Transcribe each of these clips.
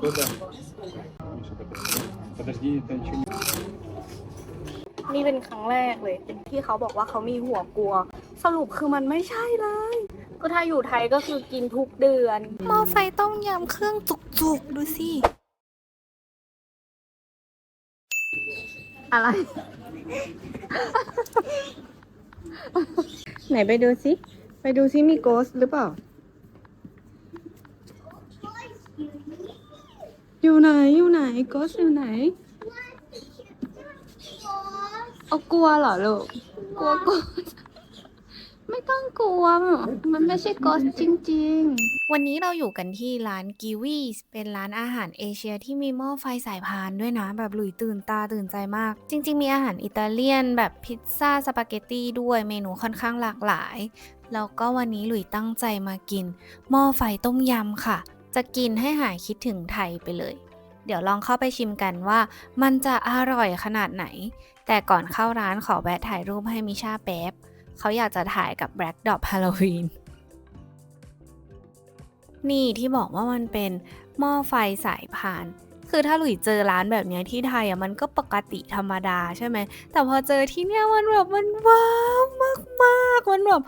Куда? Миша, подожди. Подожди, это ничего не... นี่เป็นครั้งแรกเลย ที่เขาบอกว่าเขามีหัวกลัว สรุปคือมันไม่ใช่เลย ก็ถ้าอยู่ไทยก็คือกินทุกเดือน หม้อไฟต้มยำเครื่องจุกๆ ดูสิ อะไร ไหนไปดูซิ ไปดูซิมีโกสหรือเปล่า อยู่ไหนอยู่ไหนโกสอยู่ไหนเอากลัวเหรอลูกกลัวโกสไม่ต้องกลัว มันไม่ใช่โกสจริง ๆ วันนี้เราอยู่กันที่ร้านกิวีสเป็นร้านอาหารเอเชียที่มีหม้อไฟสายพานด้วยนะ แบบหลุยตื่นตาตื่นใจมาก จริง ๆ มีอาหารอิตาเลียน แบบพิซซ่าสปาเกตตี้ด้วยเมนูค่อนข้างหลากหลาย แล้วก็วันนี้หลุยตั้งใจมากินหม้อไฟต้มยำค่ะ จะกินให้หายคิดถึงไทยไปเลย เดี๋ยวลองเข้าไปชิมกันว่า มันจะอร่อยขนาดไหน แต่ก่อนเข้าร้านขอแวะถ่ายรูปให้มิชาแป๊บ เขาอยากจะถ่ายกับ Black Dog Halloween นี่ที่บอกว่ามันเป็นหม้อไฟสายพาน คือถ้าหลุยเจอร้านแบบนี้ที่ไทยอะมันก็ปกติธรรมดาใช่ไหม แต่พอเจอที่เนี้ยมันแบบมันว้าวมากๆ มันแบบ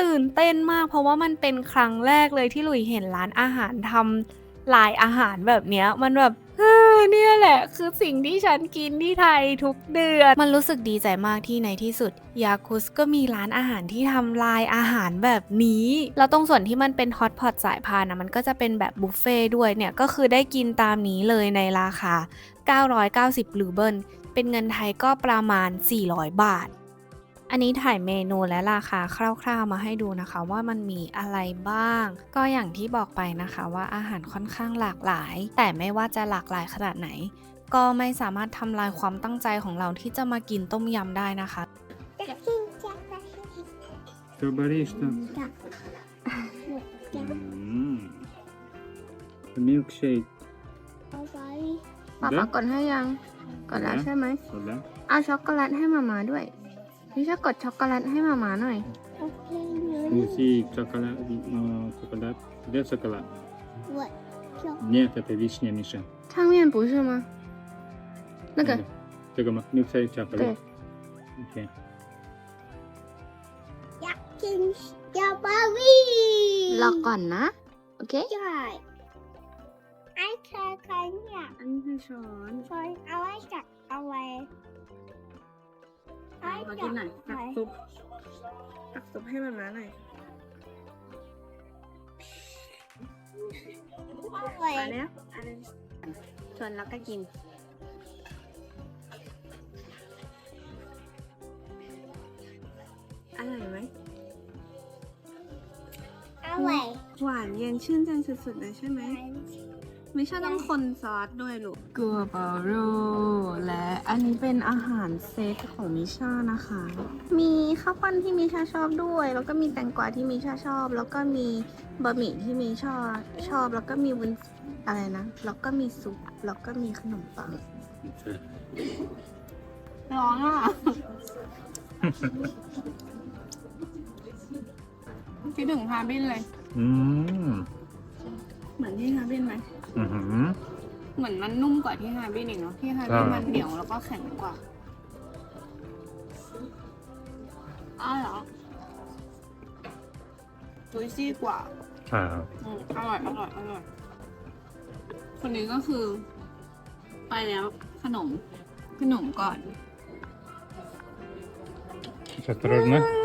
ตื่นเต้นมากเพราะว่ามันเป็นครั้งแรกเลยที่หลุยเห็นร้านอาหารทำลายอาหารแบบเนี้ย มันแบบเออเนี่ยแหละ คือสิ่งที่ฉันกินที่ไทยทุกเดือน มันรู้สึกดีใจมากที่ในที่สุด ยาคุสก็มีร้านอาหารที่ทำลายอาหารแบบนี้ แล้วตรงส่วนที่มันเป็นฮอตพอตสายพานนะมันก็จะเป็นแบบบุฟเฟ่ด้วยเนี่ย ก็คือได้กินตามนี้เลยในราคา 990 รูเบิลเป็นเงินไทยก็ประมาณ 400 บาท อันนี้ถ่ายเมนูและราคาคร่าวๆมาให้ดูนะคะ ว่ามันมีอะไรบ้าง ก็อย่างที่บอกไปนะคะว่าอาหารค่อนข้างหลากหลาย แต่ไม่ว่าจะหลากหลายขนาดไหน ก็ไม่สามารถทำลายความตั้งใจของเราที่จะมากินต้มยำได้นะคะ สตรอเบอรี่สตรอเบอรี่อืมมิลค์เชคป๊าป๊ากดให้ยัง กดแล้วใช่ไหม สดแล้ว เอาช็อกโกแลตให้มามาด้วย พี่จะกดช็อกโกแลตให้หมาหมาหน่อย โอเคหนูดูสิช็อกโกแลตเอ่อช็อกโกแลตเรียกช็อกโกแลต วัดช็อก Nie, tepe wiśnie miszę. 汤面不是吗？那个 Tego ma, nie chcę ciapek. 对，Okej. อยากกินสตรอเบอรี่รอก่อนนะ โอเคใช่ไอ้เธอใครเนี่ยอันนี้คือช้อน ช้อนเอาไว้จัดเอาไว้ ไอ้มาจักิดนหน่อยตักไว้ซุปตักซุปให้มามาหน่อยไว้มาแล้วอันนี้ชวนแล้วก็กินอร่อยไหมเอาไว้หวานเย็นชื่นใจสุดๆเลยใช่ไหม ไม่ใช่ต้องคนซอสด้วยลูกกัวบาโรและอันนี้เป็นอาหารเซตของมิชานะคะ มีข้าวปั้นที่มิชาชอบด้วย แล้วก็มีแตงกวาที่มิชาชอบ แล้วก็มีบะหมี่ที่มิชาชอบ แล้วก็มีวุ้นอะไรนะ แล้วก็มีซุป แล้วก็มีขนมปัง ร้อนอะคิดถึงฮาร์บินเลย М. เหมือนที่ฮาร์บินไหม เหมือนมันนุ่มกว่าที่ฮาร์บี้นี่เนาะที่ฮาร์บี้มันเหนียวแล้วก็แข็งกว่าอ้าวเหรอจุซี่กว่า ใช่ครับอร่อย อร่อย อร่อย คนนี้ก็คือ ไปแล้วขนม ขนมก่อน Seterusnya.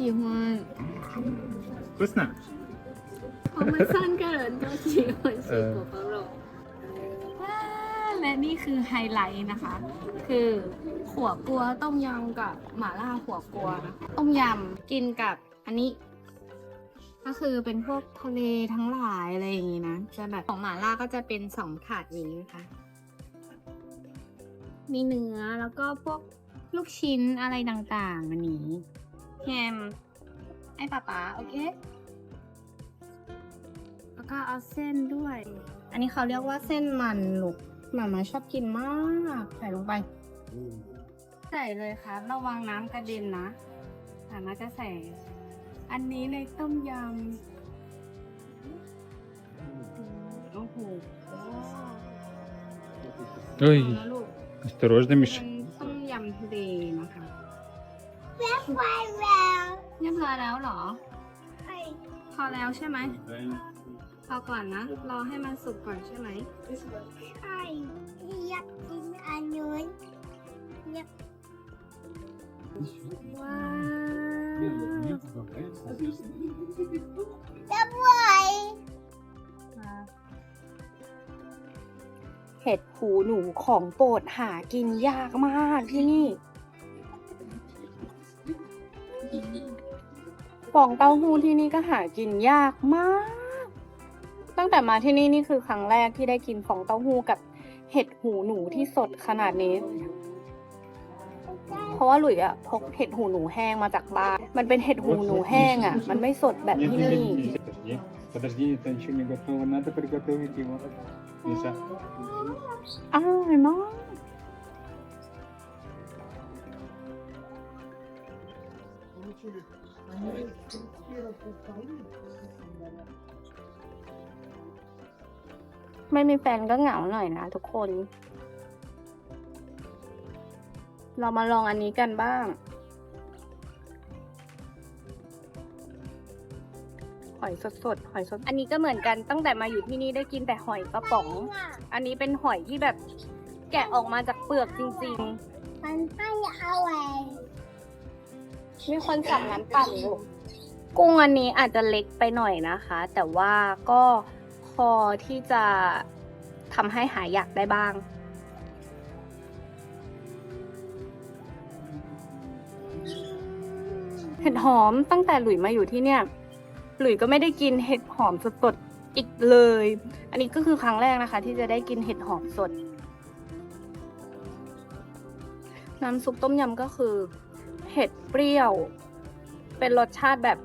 喜欢 Вкусно? 我们三个人都喜欢吃锅包肉และนี่คือไฮไลท์นะคะ คือขัวกัวต้มยำกับหม่าล่าขัวกัวนะคะต้มยำกินกับอันนี้ ก็คือเป็นพวกทะเลทั้งหลายอะไรอย่างนี้นะ จะแบบของหม่าล่าก็จะเป็นสองถาดนี้นะคะ มีเนื้อแล้วก็พวกลูกชิ้นอะไรต่างๆอันนี้ แฮมไอ้ป๊าป๊าโอเค โอ ก็เอาเส้นด้วย อันนี้เขาเรียกว่าเส้นมันลูกหมามาชอบกินมาก ใส่ลงไป ใส่เลยครับระวังน้ำกระเด็นนะหมามาจะใส่ อันนี้ในต้มยำโอ้โห Ой, นะลูก осторожно, เป็ Миша. นต้มยำทะเลนะคะ Why well? เรียบร้อยแล้วเหรอ พอแล้วใช่ไหมพอก่อนนะ รอให้มันสุกก่อนใช่ไหม hi. Yep, in onion. Yep. ว้าว The boy. เห็ดหูหนูของโปรดหากินยากมากที่นี่ ฟองเต้าหู้ที่นี่ก็หากินยากมาก ตั้งแต่มาที่นี่นี่คือครั้งแรกที่ได้กินฟองเต้าหู้กับเห็ดหูหนูที่สดขนาดนี้ เพราะว่าหลุยอะพกเห็ดหูหนูแห้งมาจากบ้าน มันเป็นเห็ดหูหนูแห้งอะมันไม่สดแบบ Нет, ที่ нет, นี่ нет, подожди. Подожди, это еще не готово. Надо приготовить его. Миша. อร่อยมาก ไม่มีแฟนก็เหงาหน่อยนะทุกคน เรามาลองอันนี้กันบ้าง หอยสดๆหอยสด อันนี้ก็เหมือนกันตั้งแต่มาอยู่ที่นี่ได้กินแต่หอยกระป๋อง อันนี้เป็นหอยที่แบบแกะออกมาจากเปลือกจริง ๆ มันให้เอาไว้ มีคนสั่งน้ำปั่นอยู่กุ้งอันนี้อาจจะเล็กไปหน่อยนะคะ แต่ว่าก็พอที่จะทำให้หายอยากได้บ้าง เห็ดหอมตั้งแต่หลุยมาอยู่ที่เนี่ย หลุยก็ไม่ได้กินเห็ดหอมสดๆอีกเลย อันนี้ก็คือครั้งแรกนะคะ ที่จะได้กินเห็ดหอมสด น้ำซุปต้มยำก็คือ เผ็ดเปรี้ยว เป็นรสชาติแบบ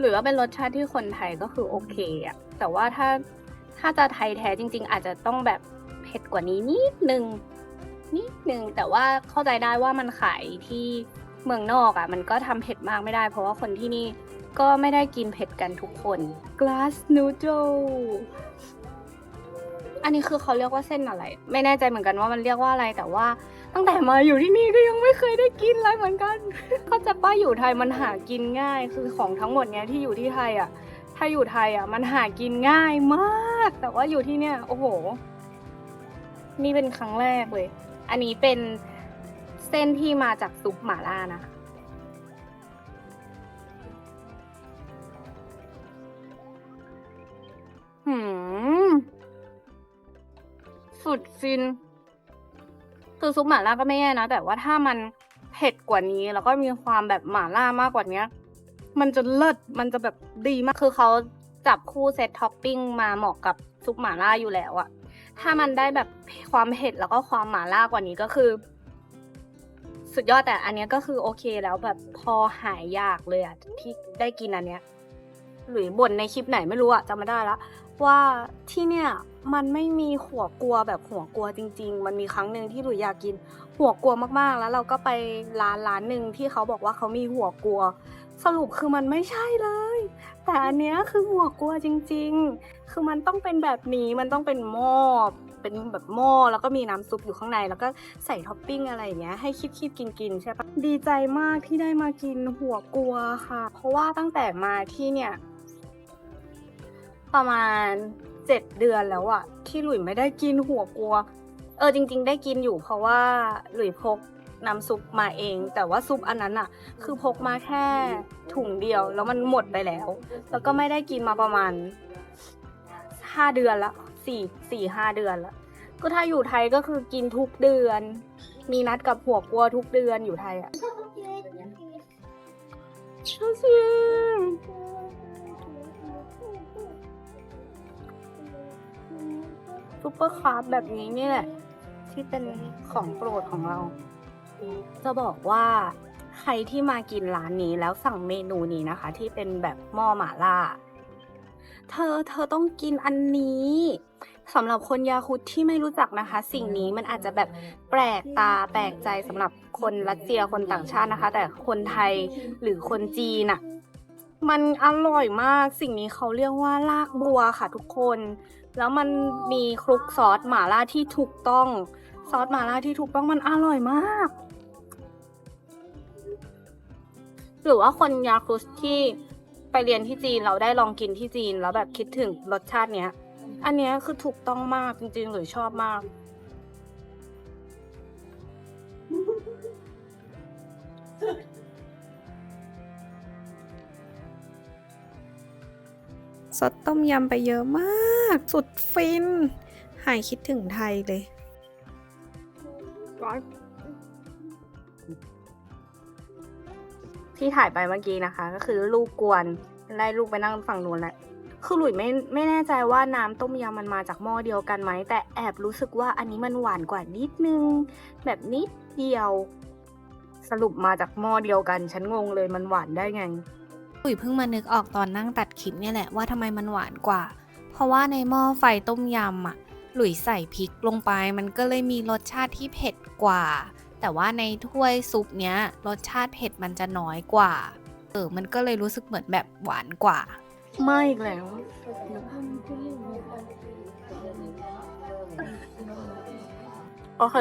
หรือว่าเป็นรสชาติที่คนไทยก็คือโอเคอะแต่ว่าถ้าถ้าจะไทยแท้จริง ๆ อาจจะต้องแบบเผ็ดกว่านี้นิดนึงนิดนึงแต่ว่าเข้าใจได้ว่ามันขายที่เมืองนอกอะ่ะ มันก็ทำเผ็ดมากไม่ได้ เพราะว่าคนที่นี่ก็ไม่ได้กินเผ็ดกันทุกคน glass noodle อันนี้คือเขาเรียกว่าเส้นอะไร ไม่แน่ใจเหมือนกันว่ามันเรียกว่าอะไรแต่ว่า ตั้งแต่มาอยู่ที่นี่ก็ยังไม่เคยได้กินเลยเหมือนกัน เข้าใจป้าอยู่ไทยมันหากินง่าย คือของทั้งหมดเนี้ยที่อยู่ที่ไทยอะ ถ้าอยู่ไทยอะมันหากินง่ายมาก แต่ว่าอยู่ที่เนี่ยโอ้โห นี่เป็นครั้งแรกเลย อันนี้เป็นเส้นที่มาจากซุปหม่าล่านะคะหืม สุดฟิน คือซุปหม่าล่าก็ไม่แย่นะ แต่ว่าถ้ามันเผ็ดกว่านี้ แล้วก็มีความแบบหม่าล่ามากกว่านี้มันจะเลิศมันจะแบบดีมากคือเขาจับคู่เซตท็อปปิ้งมาเหมาะกับซุปหม่าล่าอยู่แล้วอะถ้ามันได้แบบความเผ็ดแล้วก็ความหม่าล่ากว่านี้ก็คือ สุดยอดแต่อันนี้ก็คือโอเคแล้วแบบพอหายยากเลยอะที่ได้กินอันเนี้ย หรือบ่นในคลิปไหนไม่รู้อะจำไม่ได้ละว่าที่เนี่ย มันไม่มีหัวกลัวแบบหัวกลัวจริง ๆ มันมีครั้งหนึ่งที่หลุยอยากกิน หัวกลัวมากๆ แล้วเราก็ไปร้านร้านหนึ่งที่เขาบอกว่าเขามีหัวกลัว สรุปคือมันไม่ใช่เลย แต่อันเนี้ยคือหัวกลัวจริง ๆ คือมันต้องเป็นแบบนี้ มันต้องเป็นหม้อ เป็นแบบหม้อ แล้วก็มีน้ำซุปอยู่ข้างใน แล้วก็ใส่ท็อปปิ้งอะไรอย่างเงี้ย ให้คิดคิดกินกินๆใช่ปะดีใจมากที่ได้มากินหัวกลัวค่ะ เพราะว่าตั้งแต่มาที่เนี่ยประมาณ เจ็ดเดือนแล้วอะที่หลุยไม่ได้กินหัวกลัว เออจริง ๆ ได้กินอยู่เพราะว่าหลุยพกน้ำซุปมาเอง แต่ว่าซุปอันนั้นอะคือพกมาแค่ถุงเดียวแล้วมันหมดไปแล้ว แล้วก็ไม่ได้กินมาประมาณห้าเดือนละสี่สี่ห้าเดือนละก็ถ้าอยู่ไทยก็คือกินทุกเดือน มีนัดกับหัวกลัวทุกเดือนอยู่ไทยอะชิม ซุปเปอร์คาร์บแบบนี้นี่แหละ ที่เป็นของโปรดของเรา จะบอกว่าใครที่มากินร้านนี้แล้วสั่งเมนูนี้นะคะ ที่เป็นแบบหม้อหม่าล่า เธอเธอต้องกินอันนี้สำหรับคนยาคุดที่ไม่รู้จักนะคะ สิ่งนี้มันอาจจะแบบแปลกตาแปลกใจสำหรับคนรัสเซียคนต่างชาตินะคะ แต่คนไทยหรือคนจีนอะมันอร่อยมากสิ่งนี้เขาเรียกว่าลากบัวค่ะทุกคน แล้วมันมีคลุกซอสหม่าล่าที่ถูกต้อง ซอสหม่าล่าที่ถูกต้องมันอร่อยมาก หรือว่าคนยาครุสที่ไปเรียนที่จีนเราได้ลองกินที่จีนแล้วแบบคิดถึงรสชาติเนี้ย อันเนี้ยคือถูกต้องมากจริงๆหรือชอบมาก ซดต้มยำไปเยอะมาก สุดฟิน หายคิดถึงไทยเลยที่ถ่ายไปเมื่อกี้นะคะ ก็คือลูกกวนไล่ลูกไปนั่งฝั่งนู้นแหละคือหลุยไม่ไม่แน่ใจว่าน้ำต้มยำมันมาจากหม้อเดียวกันไหม แต่แอบรู้สึกว่าอันนี้มันหวานกว่านิดนึง แบบนิดเดียว สรุปมาจากหม้อเดียวกัน ฉันงงเลยมันหวานได้ไง หลุยเพิ่งมานึกออกตอนนั่งตัดคลิปเนี่ยแหละว่าทำไมมันหวานกว่า เพราะว่าในหม้อไฟต้มยำอะ หลุยใส่พริกลงไป มันก็เลยมีรสชาติที่เผ็ดกว่า แต่ว่าในถ้วยซุปเนี้ยรสชาติเผ็ดมันจะน้อยกว่า เออ มันก็เลยรู้สึกเหมือนแบบหวานกว่า ไม่อีกแล้ว โอเค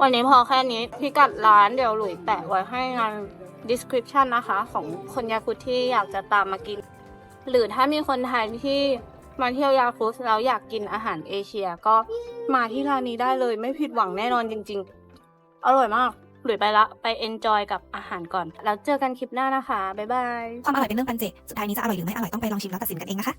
วันนี้พอแค่นี้พิกัดร้านเดี๋ยวหลุยแปะไว้ให้งาน description นะคะ ของคนยาคุที่อยากจะตามมากิน หรือถ้ามีคนไทยที่มาเที่ยวยาคุสแล้วอยากกินอาหารเอเชียก็มาที่ร้านนี้ได้เลยไม่ผิดหวังแน่นอนจริง ๆ อร่อยมากหลุยไปละไป enjoy กับอาหารก่อน แล้วเจอกันคลิปหน้านะคะ บ๊ายบาย ความอร่อยเป็นเรื่องปันเจ สุดท้ายนี้จะอร่อยหรือไม่อร่อยต้องไปลองชิมแล้วตัดสินกันเองนะคะ